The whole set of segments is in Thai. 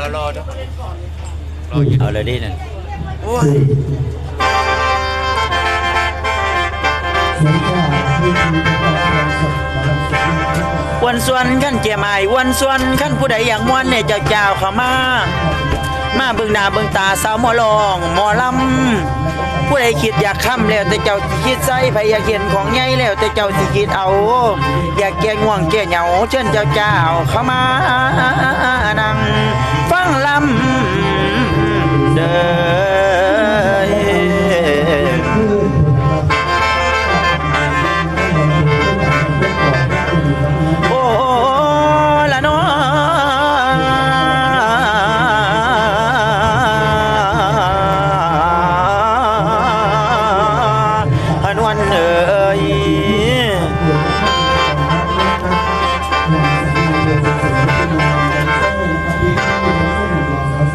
รอรอเนาะรออยู่เอาเลยดิน่ะโอ้ยวันส่วนขั้นเจียมายวันส่วนขั้นผู้ใดอยากม่วนเนี่ยเจ้าเจ้าเข้ามา มาเบิ่งหน้าเบิ่งตาสาวหมอลองหมอลำผู้ใดคิดอยากค้ำแล้วแต่เจ้าสิคิดใส่ไผอยากเห็นของใหญ่แล้วแต่เจ้าสิคิดเอา อยากแก้ง่วงแก้เหงาเชิญเจ้าเจ้าเข้ามานั่งฟัง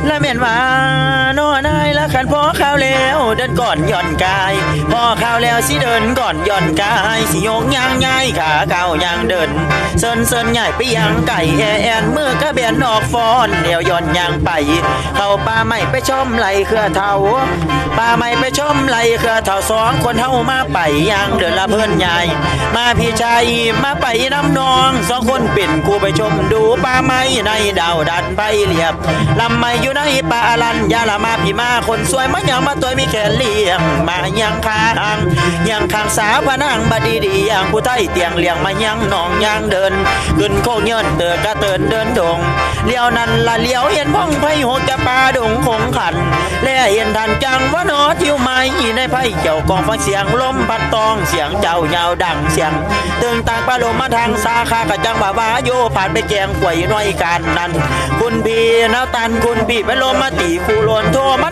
และเมียนว่าโน่นายละขันพ่อข้า เดินก่อนย่อนกายพอข้าวแล้วสิเดินก่อนย่อนกายสิโยงย่างง่ายขาเก่าย่างเดินเซินเซินใหญ่ไปยังไก่แอแอนเมื่อกระเบียนออกฟอนเดี๋ยวย่อนย่างไป เข้าป่าไม่ไปชมไหลเครือเทาป่าไม่ไปชมไหลเครือเทาสองคนเฮามาไปย่างเดินละเพื่อนใหญ่มาพี่ชายมาไปน้ำนองสองคนเป็นกูไปชมดูป่าไม้ในดาวดันไปเรียบลำไม่อยู่ในป่าอลันยาละมาพี่มาคนสวยมายังมาตัวมีแขเลี้ยงมายังคางยังข้างสาวพนังบดีดีอย่างผู้ไทยเตียงเลี้ยงมายังหนองยังเดินขึ้นโคงเยินเตอกระเตินเดินดงเลี้ยวนั้นละเลี้ยวเห็นพ้องไผ่หกะปลาดงคงขันและเห็นทันจังว่านอทิวไม้ในไผ่เจ้ากองฟังเสียงลมพัดตองเสียงเจ้ายาวดังเสียงตึงต่างปลาลมมาทางสาขากะจังบ่าวาโยผ่านไปแจงกวยน้อยกันนั้น คุณพี่นาตันคุณพี่ไปลมมาตีคูโลนโทม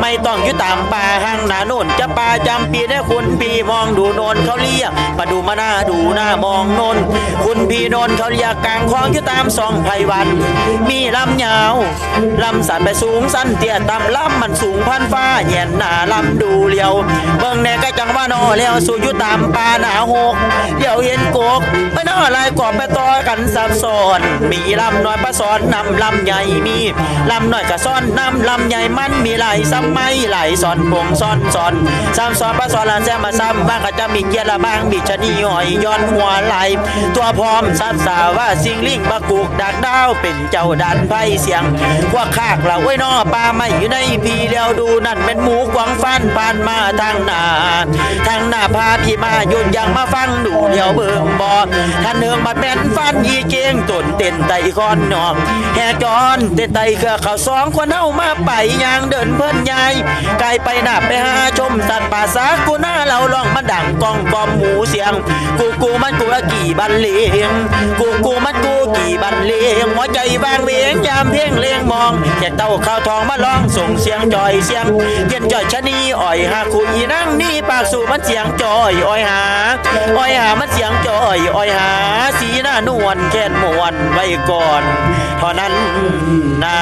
ไม่ต้องอยู่ตามป่าห้างหนาโน่นจะป่าจำปีได้คุณพี่มองดูโนนเขาเรียกมาดูมาหน้าดูหน้ามองโนนคุณพี่โนนเขาเรียกกลางคลองอยู่ตามซองไพวัน มีลำยาวลำสันไปสูงสั้นเตี้ยต่ำลำมันสูงพันฟ้าแย่นหน้าลำดูเลียวเบิ่งแน่ก็จังว่านอแล้วสู่อยู่ตามป่าหนาหกเดี๋ยวเห็นกกไม่น่าลายกอบไปต่อกันสับซ้อนมีลำน้อยประสอนนำลำใหญ่มีลำน้อยก็ซ้อนนำลำใหญ่มันมีหลายซ้ำไม่หลซ้อนปงซ้อนซ้อนซ้ำซ้อนประสอนละแซมมาซ้ำบ้างก็จะมีเกียร์ละบ้างมีชะนีหอยย้อนหัวไหลตัวพร้อมสับสาว่าสิงลิงมากูกดักดาวเป็นเจ้าดันไพเสียงพวกคากละไว้นอปลาไม่อยู่ในพีเดียวดูนั่นเป็นหมูกวางฟันผ่านมาทางหน้าทางหน้าพาพี่มาหยุดยังมาฟังดูเดียวเบิ่งบอท่านเนืองมาเป็นฟันยีเกียงตุนเต้นไตคอนนอกแห่จอนเต้นไตเครือเขาสองคนเฮามาไปยางเดินเพิ่นยายไกลไปหน้าไปหาชมสัตว์ป่าสากูหน้าเราลองมาดังกองกอมหมูเสียง กูกูมันกูกี่บันเลงกูกูมันกูกี่บันเลงหัวใจบางเวียงยามเพ่งเลียงมองแก่เต้าข้าวทองมาลองส่งเสียงจอยเสียงเย็นจอยชะนีอ่อยหาคุยนั่งนี่ปากสู่มันเสียงจอยอ่อยหาอ่อยหามันเสียงจอยอ่อยหา สีหน้านวลแค่นมวนไว้ก่อนเท่านั้นนะ